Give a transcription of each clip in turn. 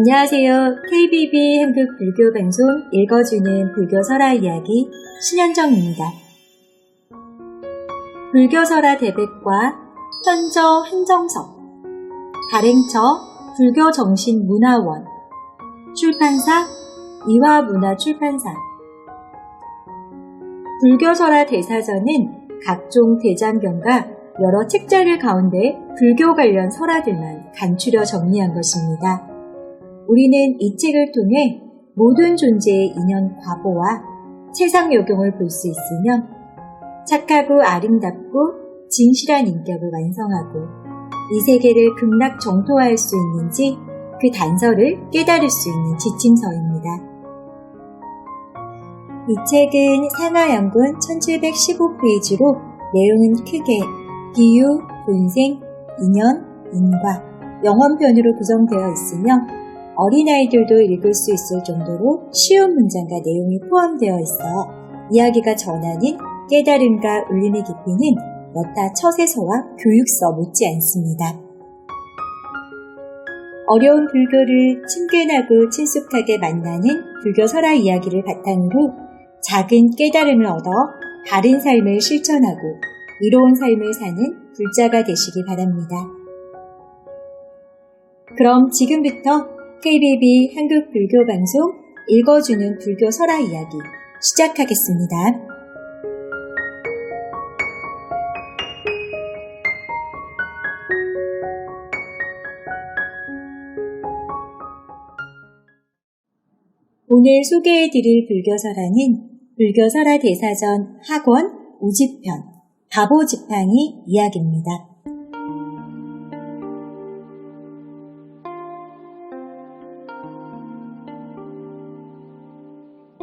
안녕하세요. KBB 한국 불교 방송 읽어주는 불교 설화 이야기 신현정입니다. 불교 설화 대백과 현저 행정석 발행처 불교 정신 문화원 출판사 이화문화 출판사 불교 설화 대사전은 각종 대장경과 여러 책자를 가운데 불교 관련 설화들만 간추려 정리한 것입니다. 우리는 이 책을 통해 모든 존재의 인연 과보와 세상 요경을 볼 수 있으며 착하고 아름답고 진실한 인격을 완성하고 이 세계를 극락 정토화할 수 있는지 그 단서를 깨달을 수 있는 지침서입니다. 이 책은 상하연군 1715페이지로 내용은 크게 비유, 분생, 인연, 인과, 영원편으로 구성되어 있으며 어린아이들도 읽을 수 있을 정도로 쉬운 문장과 내용이 포함되어 있어 이야기가 전하는 깨달음과 울림의 깊이는 여타 처세서와 교육서 못지 않습니다. 어려운 불교를 친근하고 친숙하게 만나는 불교 설화 이야기를 바탕으로 작은 깨달음을 얻어 바른 삶을 실천하고 이로운 삶을 사는 불자가 되시기 바랍니다. 그럼 지금부터 KBB 한국 불교 방송 읽어주는 불교 설화 이야기 시작하겠습니다. 오늘 소개해드릴 불교 설화는 불교 설화 대사전 학원 우지편 바보 지팡이 이야기입니다.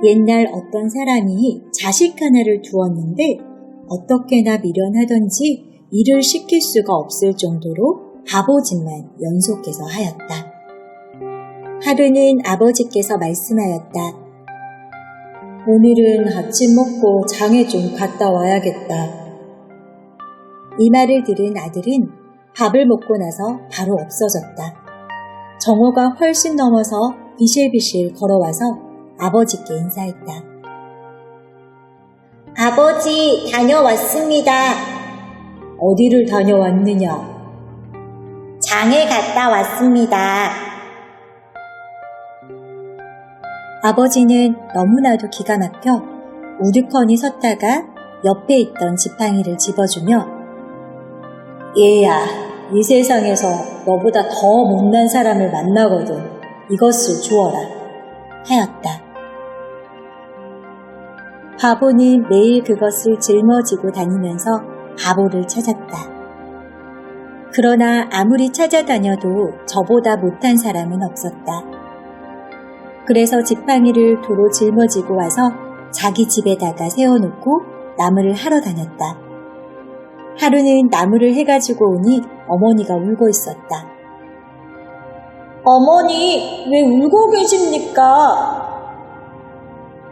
옛날 어떤 사람이 자식 하나를 두었는데 어떻게나 미련하던지 일을 시킬 수가 없을 정도로 바보짓만 연속해서 하였다. 하루는 아버지께서 말씀하였다. 오늘은 아침 먹고 장에 좀 갔다 와야겠다. 이 말을 들은 아들은 밥을 먹고 나서 바로 없어졌다. 정오가 훨씬 넘어서 비실비실 걸어와서 아버지께 인사했다. 아버지, 다녀왔습니다. 어디를 다녀왔느냐? 장에 갔다 왔습니다. 아버지는 너무나도 기가 막혀 우두커니 섰다가 옆에 있던 지팡이를 집어주며 얘야, 이 세상에서 너보다 더 못난 사람을 만나거든. 이것을 주어라. 하였다. 바보는 매일 그것을 짊어지고 다니면서 바보를 찾았다. 그러나 아무리 찾아다녀도 저보다 못한 사람은 없었다. 그래서 지팡이를 도로 짊어지고 와서 자기 집에다가 세워놓고 나무를 하러 다녔다. 하루는 나무를 해가지고 오니 어머니가 울고 있었다. 어머니, 왜 울고 계십니까?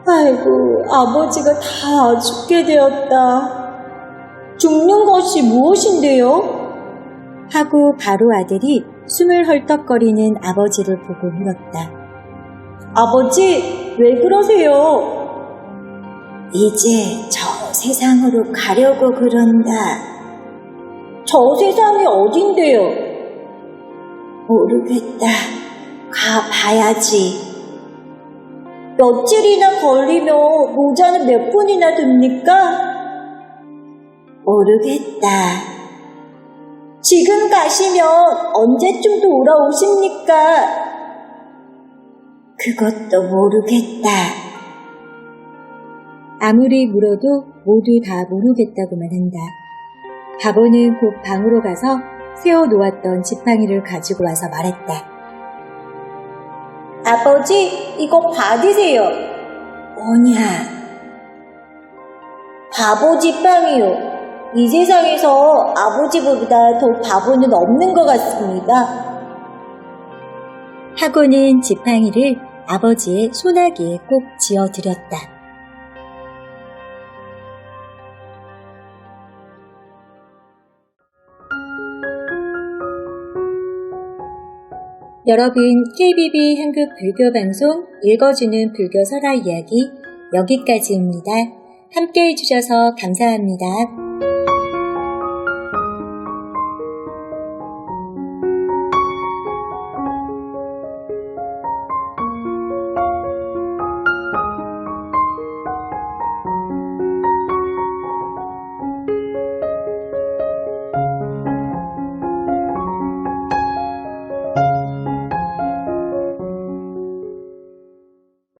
아이고, 아버지가 다 죽게 되었다. 죽는 것이 무엇인데요? 하고 바로 아들이 숨을 헐떡거리는 아버지를 보고 물었다. 아버지, 왜 그러세요? 이제 저 세상으로 가려고 그런다. 저 세상이 어딘데요? 모르겠다. 가봐야지. 며칠이나 걸리면 모자는 몇 분이나 듭니까? 모르겠다. 지금 가시면 언제쯤 돌아오십니까? 그것도 모르겠다. 아무리 물어도 모두 다 모르겠다고만 한다. 바보는 곧 방으로 가서 세워 놓았던 지팡이를 가지고 와서 말했다. 아버지, 이거 받으세요. 뭐냐? 바보 지팡이요. 이 세상에서 아버지보다 더 바보는 없는 것 같습니다. 하고는 지팡이를 아버지의 소나기에 꼭 지어드렸다. 여러분, KBB 한국 불교 방송 읽어주는 불교 설화 이야기 여기까지입니다. 함께 해주셔서 감사합니다.